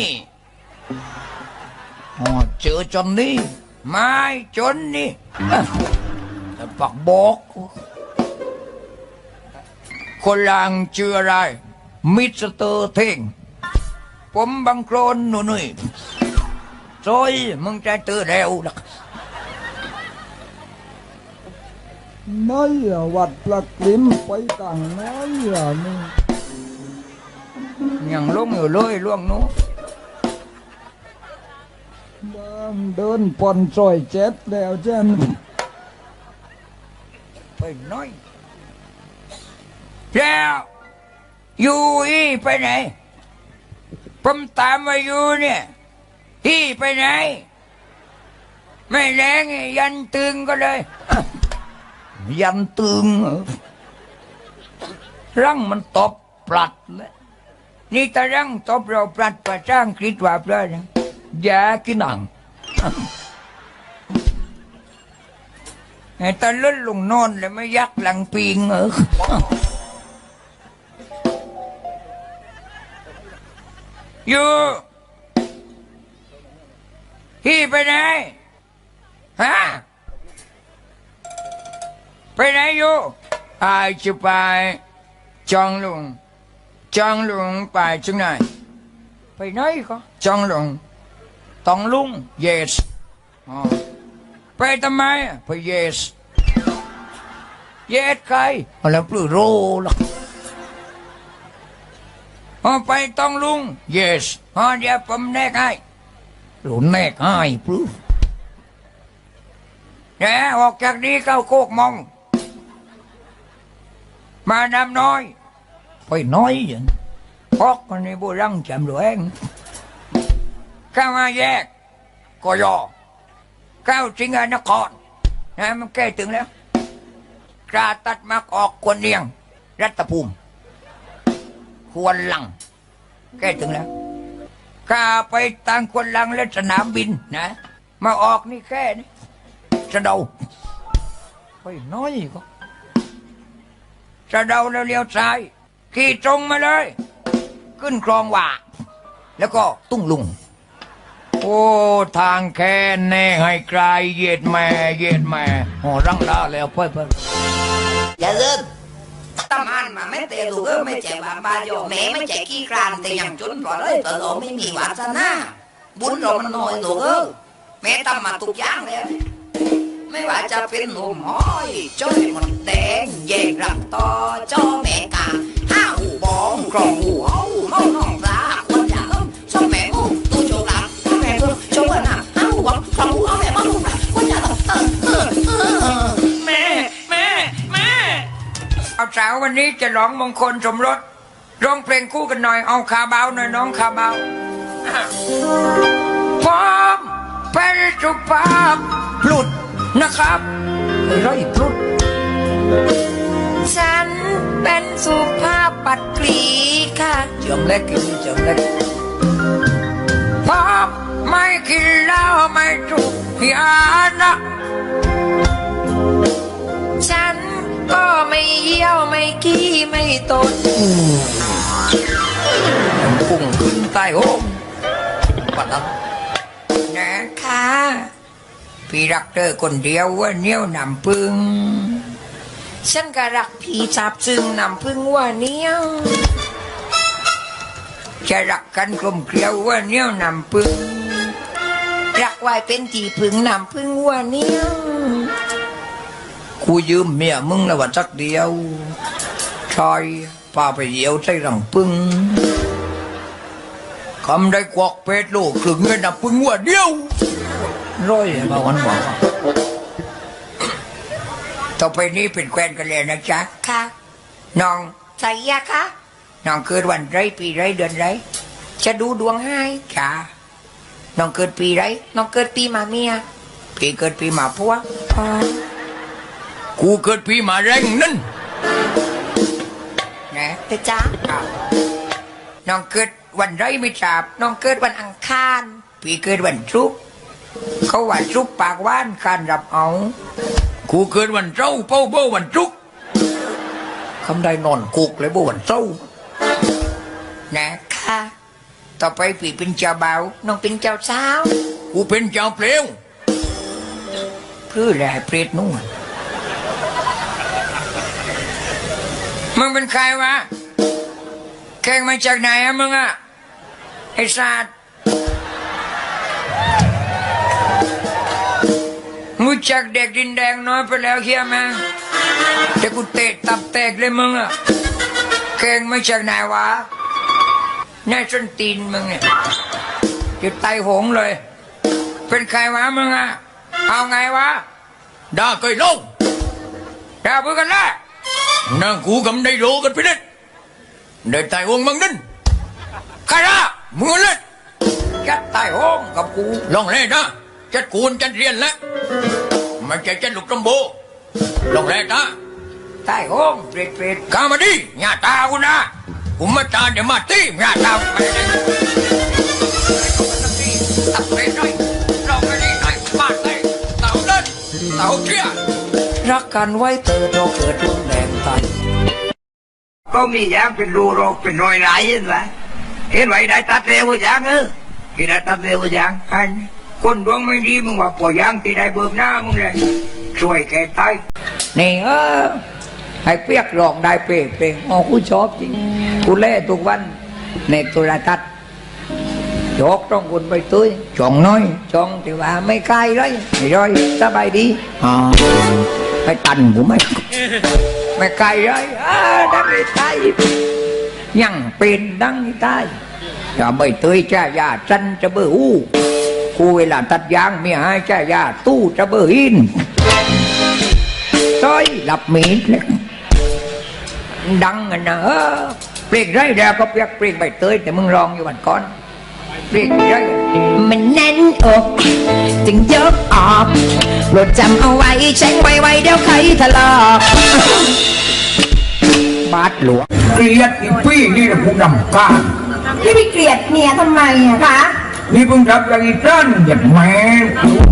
นี่อ๋อเจอจนนี่ไม่จนนี่อะแต่ปักบอก คนลางชื่ออะไร มิสเตอร์เท่ง ผมบังโคลนหนุ่นยซอยมึงจะเจอแล้วล่ะน้อยอะวัดปลักลิ้มไปต่างน้อยอะนี่ยังลงอยู่เลยล่วงนู้นบ้าน เดินปอนซอยเจ็ดแล้วเจ้นไปน้อยแล้วอยู่อีไปไหนผมตามมาอยู่เนี่ยอีไปไหน ไม่แรงยันตึงก็เลย ยันตึงรอรังมันตบปลัดเลยนี่ตารังตบเราปลัดประจ้างคริดว่าเปล่านะ อย่ากินหนังไอ้ตาลุ่นลงนอนเลยไม่ยักหลังปิงเอออยู่พี่ไปไหนฮะไปไหนอยู่อาจะไปจองหลวงจองหลวงไปจังไหนไปไหนก็จองหลวง ต้องลุง yes อ๋อไปทำไมไปเยสเยสใครอาแล้วปลื้อโรล่ะอ๋อไปต้องลุง yes อ๋อเดี๋ยวผมแนกให้หลุนแนกให้ปลื้อเนี่ยออกจากนี้เข้าโคกมอง มานำน้อย ไปน้อยอย่างพอกคนนี้บุรังจำหลวง เข้ามาแยกก็ยอก้าวสิงหานครนะมันใกล้ถึงแล้วกาตัดมักออกควรเนียง รัตภูมิ ควรลังใกล้ถึงแล้วข้าไปต่างควรลังและสนามบินนะ มาออกนี่แค่นี้สะเดาไปน้อยก็สะเดาแล้วเลี้ยวซ้าย ขี่ตรงมาเลย ขึ้นคลองว่า แล้วก็ตุ้งลุง โอ้ทางแค่แน่ให้ไกลเหยียดแม่เหยียดแม่โอ้รังลาแล้วเพื่อนเพื่อน อย่าลืมตำอันมาไม่เตะลูกเออไม่แจกบาบาโยแม่ไม่แจกขี้ครานแต่ยังจนปล่อยเลยเปิดโอไม่มีวาสนาบุญเรามันน้อยลูกเออแม่ตำมาทุกอย่างเลยไม่ว่าจะเป็นหนุ่มห้อยจ้อยหมดแดงแยกรักต่อจ้อแม่กาห้าหูบองกรองหูเอา สาววันนี้จะร้องมงคลสมรสร้องเพลงคู่กันหน่อยเอาคาบาวหน่อยน้องคาบาวพร้อมเป็นสุภาพพลุดนะครับไม่ไรพลุดฉันเป็นสุภาพปัดกรีค่ะเจิมเล็กกินเจิมเล็กพร้อมไม่กินเหล้าไม่จุกยานะ ใต้โฮมปัดนั้นนะค่ะพี่รักเธอคนเดียวว่าเนี้ยวนำพึ่งฉันก็รักพี่จับจึงนำพึ่งว่าเนี้ยวจะรักกันกลมเกลียวว่าเนี้ยวนำพึ่งรักไว้เป็นตีพึ่งนำพึ่งว่าเนี้ยวกูยืมเมียมึงแล้วว่าสักเดียวชอยพาไปเยี่ยวใส่รังพึ่ง คำได้กวักเป็ดลูกคลึงเงินนำพึ่งว่าเดียวร้อยมาวันบอกว่าต่อไปนี้เป็นแควนกันเลยนะจ๊ะ ค่ะ น้องใส่ยาคะ น้องเกิดวันไรปีไรเดือนไร จะดูดวงให้จ้าน้องเกิดปีไร น้องเกิดปีมาเมีย พี่เกิดปีหมาพัวอ๋อกูเกิดปีหมาแรงนั่นนะแต่จ้าอ้าวน้องเกิด วันไรไม่ทราบน้องเกิดวันอังคารพี่เกิดวันศุกร์เขาว่าศุกร์ปากหว่านการรับเอากูเกิดวันเจ้าเป้าเป้าวันศุกร์คำได้นอนกุกเลยบ่วันเจ้านะค่ะต่อไปพี่เป็นเจ้าบ่าวน้องเป็นเจ้าสาวกูเป็นเจ้าเปลวเพื่อแหละเปรตนู่นมึงเป็นใครวะแกงมาจากไหนอะมึงอะ ไอ้สัตว์มึงจากเด็กดินแดงน้อยไปแล้วเฮียแม่งแต่กูเตะตับแตกเลยมึงอะแกงไมาจากไหนวะนายส้นตีนมึงเนี่ยจะไตหงเลย เป็นใครวะมึงอะเอาไงวะด่าเคยลงด่าเพื่อกันละนั่งกูกำได้รู้กันไปเด็ดได้ไต่หงมึงนั่นใครละ มึงเล่นจัดไต่หงกับกูลองเล่นนะจัดกูนจัดเรียนแล้วไม่ใช่จัดลูกตำโบลองเล่นนะไต่หงเปรตเปรตกามาดิหน้าตากูนะกูมาตาเดี๋ยวมาตีหน้าตาไปเลยตัดเลยหน่อยลองกันนี่หน่อยมาเลยเต่าเล่นเต่าเชี่ยรักกันไว้เติดเราเกิดดวงแดงตายก็มียางเป็นรูโรคเป็นรอยไหลเห็นไหม เห็นไหมได้ตัดเร็วอย่างเออที่ได้ตัดเร็วอย่างอันคนดวงไม่ดีมึงว่าปล่อยยางที่ได้เบิกหน้ามึงเลยช่วยแกตายนี่เออให้เปียกร้องได้เปรกเปรกอ๋อกูชอบจริงกูเล่ทุกวันในโทรทัศน์จอกต้องคนไปตุ้ยจ่องน้อยจ่องแต่ว่าไม่ไกลเลยไม่ร้อยสบายดีอ๋อไปตันกูไหมไม่ไกลเลยอ่าดังนี้ตายยังเป็นดังนี้ตาย อย่าไม่ตุ้ยจ้ายาจันจะเบื่อหูกูเวลาตัดยางเมียให้จ้ายาตู้จะเบื่อหินต้อยหลับมีดเลยดังอะนะเออเปลี่ยนไรแล้วก็เปียกเปลี่ยนใบเตยแต่มึงรองอยู่วันก่อนเปลี่ยนไรมันแน่นอกจึงยกออกโปรดจำเอาไว้แช่งไว้ๆเดี๋ยวใครทะเลาะบาดหลวงเกลียดอีปี้นี่นะผู้ดำกา พี่ไปเกลียดเมียทำไมอะคะ นี่เพิ่งรับจากอีจันอย่างแม่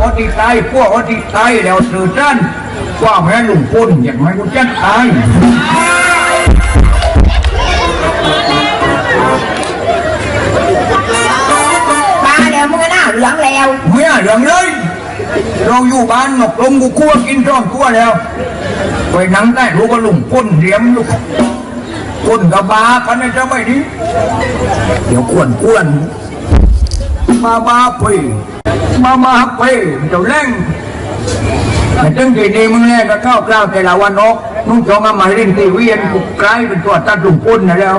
อดีตายพวกอดีตายแล้วสื่อจันว่าแม่ลุงพ้นอย่างแม่กูจันตายมาเดี๋ยวมึงก็หน้าเหลืองแล้วเมื่อเรื่องเลย เราอยู่บ้านหนกลงกูคั่วกินร้อนทั่วแล้วไปหนังใต้รู้ก็ลุงพ้นเหลี่ยมลูก พ้นกับบากันนะจะไม่ดี เดี๋ยวกวนกวนมาบาไปมามาไปเจ้าแรงแต่ตั้งใจดีมึงแรกก็เข้ากล้าวแต่ละวันนกนุ่งจองอามาเล่นตีเวียนกูกลายเป็นตัวตัดลุงพ้นนะแล้ว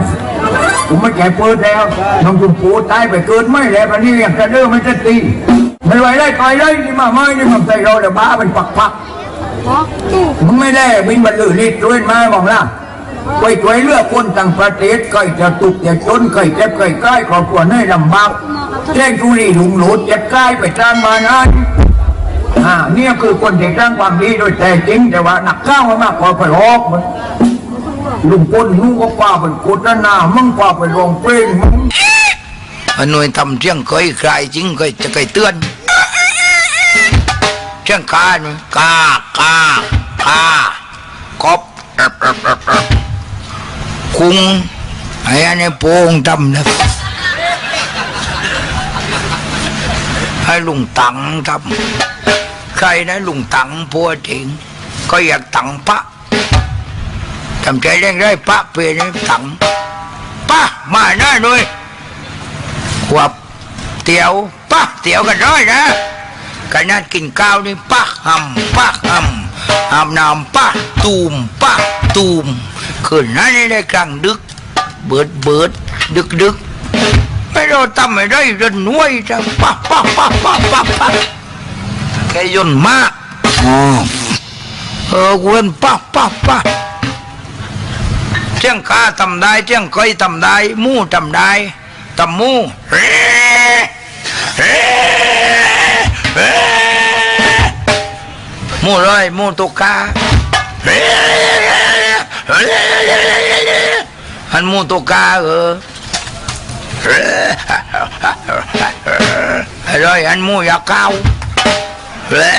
กูไม่แก่เปิดแล้วน้องจุ่มปูตายไปเกินไม่แล้ววันนี้อย่ากจะเลิกไม่จะตีไม่ไหวได้ไปเลยนี่มาไม่นี่มันใจเราเดี๋ยวบ้าเป็นปักปักมึงไม่ได้บินบรรลือฤทธิ์ด้วยมาบอกล่ะ ไปช่วยเหลือกคนต่างประเทศใครจะตุกจะจนใครเจ็บใครใกล้ครอบครัวให้ลำบากแจ้งทุรีลุงหลุดเจ็บใกล้ไปจ้างมานั้นอ่าเนี่ยคือคนที่สร้างความดีโดยแต่จริงแต่ว่าหนักข้าวมากกว่าไปหอกมันลุงพลนุ่งก็กว่าเป็นกุศลนามึงกว่าไปรองเพลงมึงอันหน่วยทำเชียงเคยใครจริงเคยจะเคยเตือนเชียงคานกากากากบ คุงไอ้อันนี้โป่งดำนะให้ลุงตังทำใครนะลุงตังพัวถิง ก็อยากตังพระทำใจเร่งได้พระเปลี่ยนตังป้ามาหน้าหน่อยขวบเตี๋ยวปะเตี๋ยวกันร้อยนะกันนั่นกินข้าวนี่ปะหำปะหำหำน้ำปะตูมปะตูม คืนนั้นนี่ได้กลางดึก เบิดเบิดดึกดึกไม่เราทำไม่ได้เดินน้วยจังปะปะปะปะปะปะแกยนต์มากอ๋อเออเวนปะปะปะเจ้งกาทำได้เจ้งเคยทำได้หมู่ทำได้ตำหมูเร่เร่เร่หมูเลยหมูตุกกา อันมูตุกาเออเร่อร่อยอันมูยาเก้าเร่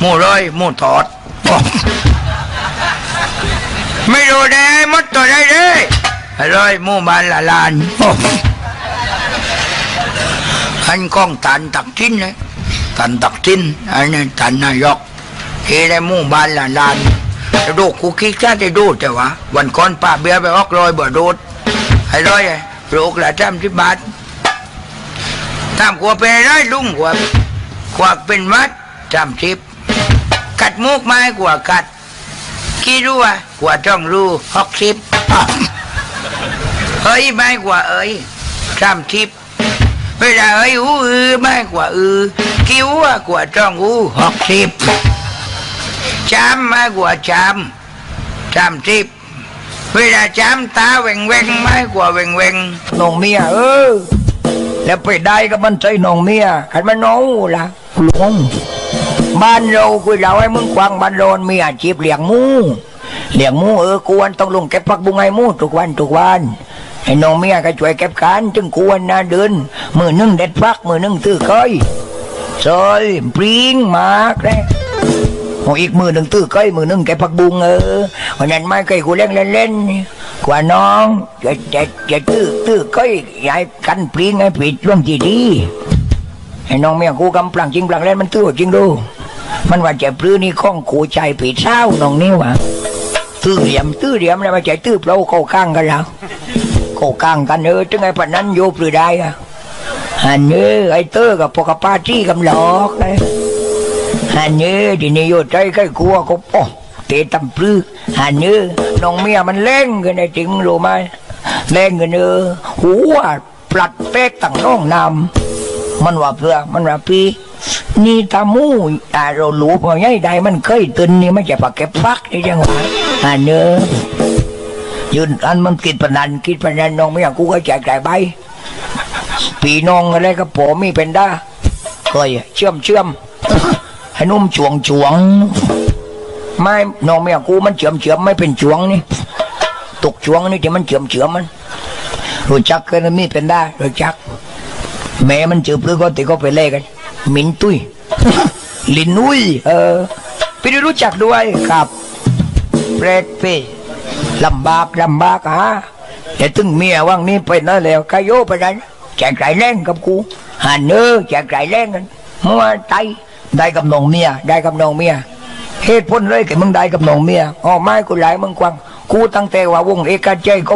หมูเลยมูทอด ไม่รู้ได้มดตัวได้เลยอร่อยมูบานละลานขันกล้องตันตักทิ้นเลยตันตักทิ้นอันนี้ตันนายก ที่ได้มู่บ้านละลานจะดูคุกกี้จ้าจะดูแต่ว่าวันก่อนป้าเบียร์ไปออกรอยบ่โดดไอ้ร้อยไอ้โรคละจำที่บาทตามกว่าเป็นไรลุงกว่ากว่าเป็นวัดจำทิพกัดมุกไม้กว่ากัดกี่รู้อะกว่าต้องรู้หกสิบเอ้ยไม่กว่าเอ้ยสามสิบเวลาเอ้ยอู้อือไม่กว่าอือกี่อู้อะกว่าต้องอู้หกสิบ จำไม่กว่าจำสามสิบเวลาจำตาเว่งเว่งไม่กว่าเว่งเว่งน้องเมียเออแล้วไปได้ก็มันใจน้องเมียขันมันน้องล่ะหลวงบ้านเราคุยเราให้มึงควางบ้านโรนมีอาชีพเลี้ยงมูเลี้ยงมูเออควรต้องลงเก็บผักบุงให้มูทุกวันทุกวันไอ้น้องเมียก็ช่วยเก็บกันจึงควรนะเดินมือหนึ่งเด็ดฟักมือหนึ่งตื้อก้อยซอยปริงหมากเลย โอ้อีกมือหนึ่งตื้อก้อยมือหนึ่งเก็บผักบุ้งเออวันนั้นไม่เคยกูเล่นเล่นๆกว่าน้องจะจะจะตื้อตื้อก้อยยายกันปริงให้ผิดร่วมที่ดีไอ้น้องเมียกูกำปลังจริงปลังเล่นมันตื้อจริงดู มันว่าจะปลื้อนี่ข้องขู่ใจผีเศร้าน้องนี่วะตื้อเหลี่ยมตื้อเหลี่ยมนะมาใจตื้อเปล่าเข้าข้างกันแล้วเข้าข้างกันเออถึงไอ้ปนนั้นโยปลือได้อะอันนี้ไอ้เตอร์กับพวกป้าจี้กำหลอกเลย อันนี้ทีนี้โยใจใกล้กลัวก็โอ้เตะตำปลื้ออันนี้น้องเมียมันเล่งกันไอ้จริงรู้ไหมเล่งกันเออหัวปลัดเป๊กตั้งน้องนำมันว่าเพื่อมันว่าพี่นี่ตามูแต่เราหลูพอใหญ่ใดมันเคยตื่นนี่ไม่ใช่ปากเก็บฟักนี่จังหวะอันเนอยืนอันมันคิดปนันคิดปนันน้องไม่อยากกูก็แจกจ่ายใบพี่น้องอะไรก็ผมมีเป็นได้เคยเชื่อมเชื่อม ให้นุ่มจวงจวง ไม่น้องไม่อยกูมันเชื่อมเชื่อมไม่เป็นจวงนี่ตกจวงนี่ที่มันเชื่อมเชื่อมมันรู้จักกันมีเป็นได้รู้จัก แม่มันจืบหรือก็ติก็ไปเล่กันมินตุ้ยลินนุ้ยเออได้รู้จักด้วยครับเปรตเปลำบากลำบากฮะแต่ถึงเมียว่างนี้ไปนั่นแล้วกายโยไปนั้นแจกไก่แรงกับกูหันเนอแจกไก่แรงกันมัวใจ ได้กับน้องเมียได้กับน้องเมียเหตุผลเลยแกมึงได้กับน้องเมียอ๋อไม่กูหลายมึงกวางกูตั้งแต่ว่าวงเอกใจก็